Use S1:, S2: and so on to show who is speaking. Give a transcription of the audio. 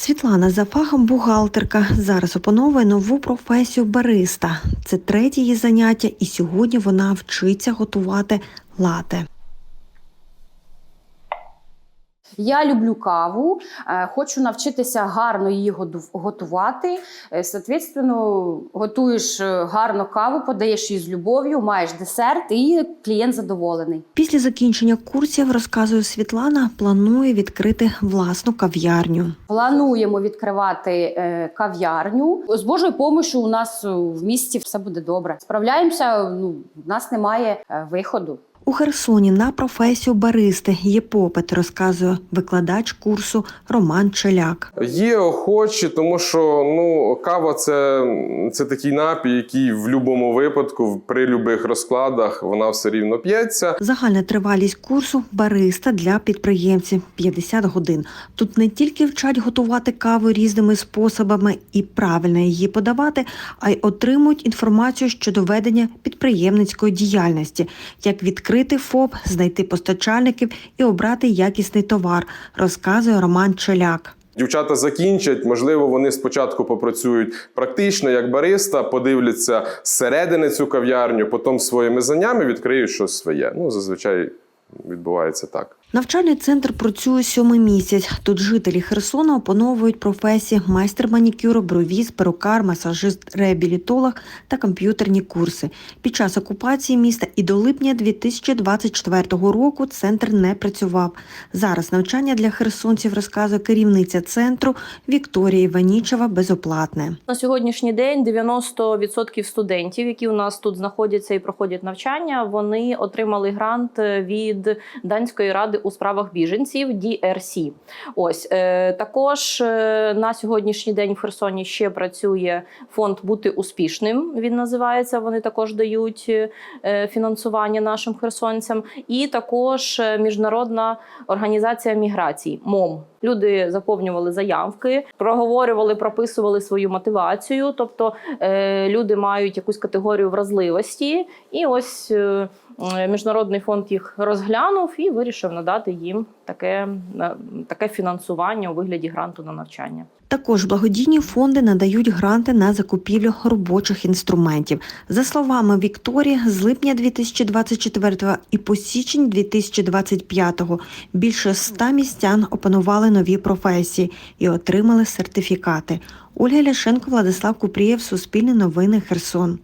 S1: Світлана за фахом бухгалтерка зараз опановує нову професію бариста. Це третє її заняття, і сьогодні вона вчиться готувати лате.
S2: Я люблю каву, е, хочу навчитися гарно її готувати. Е, Соответственно, готуєш е, гарно каву, подаєш її з любов'ю, маєш десерт, і клієнт задоволений.
S1: Після закінчення курсів, розказує Світлана, планує відкрити власну кав'ярню.
S2: Плануємо відкривати кав'ярню. З Божою помощю у нас в місті все буде добре. Справляємося. Ну, в нас немає виходу.
S1: У Херсоні на професію баристи є попит, розказує викладач курсу Роман Челяк.
S3: Є охочі, тому що ну, кава це, це такий напій, який в будь-якому випадку, при будь-яких розкладах, вона все рівно п'ється.
S1: Загальна тривалість курсу бариста для підприємців 50 годин. Тут не тільки вчать готувати каву різними способами і правильно її подавати, а й отримують інформацію щодо ведення підприємницької діяльності, як відкрити ФОП, знайти постачальників і обрати якісний товар, розказує Роман Челяк.
S3: Дівчата закінчать, можливо, вони спочатку попрацюють практично як бариста, подивляться зсередини цю кав'ярню, потім своїми знаннями відкриють щось своє. Ну, зазвичай відбувається так.
S1: Навчальний центр працює сьомий місяць. Тут жителі Херсона опановують професії майстер манікюру, бровіз, перукар, масажист, реабілітолог та комп'ютерні курси. Під час окупації міста і до липня 2024 року центр не працював. Зараз навчання для херсонців розказує керівниця центру Вікторія Іванічева безоплатне.
S4: На сьогоднішній день 90% студентів, які у нас тут знаходяться і проходять навчання, вони отримали грант від Данської ради у справах біженців DRC. Ось е, також е, на сьогоднішній день в Херсоні ще працює фонд бути успішним. Він називається. Вони також дають е, фінансування нашим херсонцям, і також міжнародна організація міграції МОМ. Люди заповнювали заявки, проговорювали, прописували свою мотивацію. Тобто е, люди мають якусь категорію вразливості, і ось е, міжнародний фонд їх розглянув і вирішив надати їм таке, е, таке фінансування у вигляді гранту на навчання.
S1: Також благодійні фонди надають гранти на закупівлю робочих інструментів. За словами Вікторії, з липня 2024 і по січень 2025 більше 100 містян опанували нові професії і отримали сертифікати. Ольга Ляшенко, Владислав Купрієв, Суспільне новини, Херсон.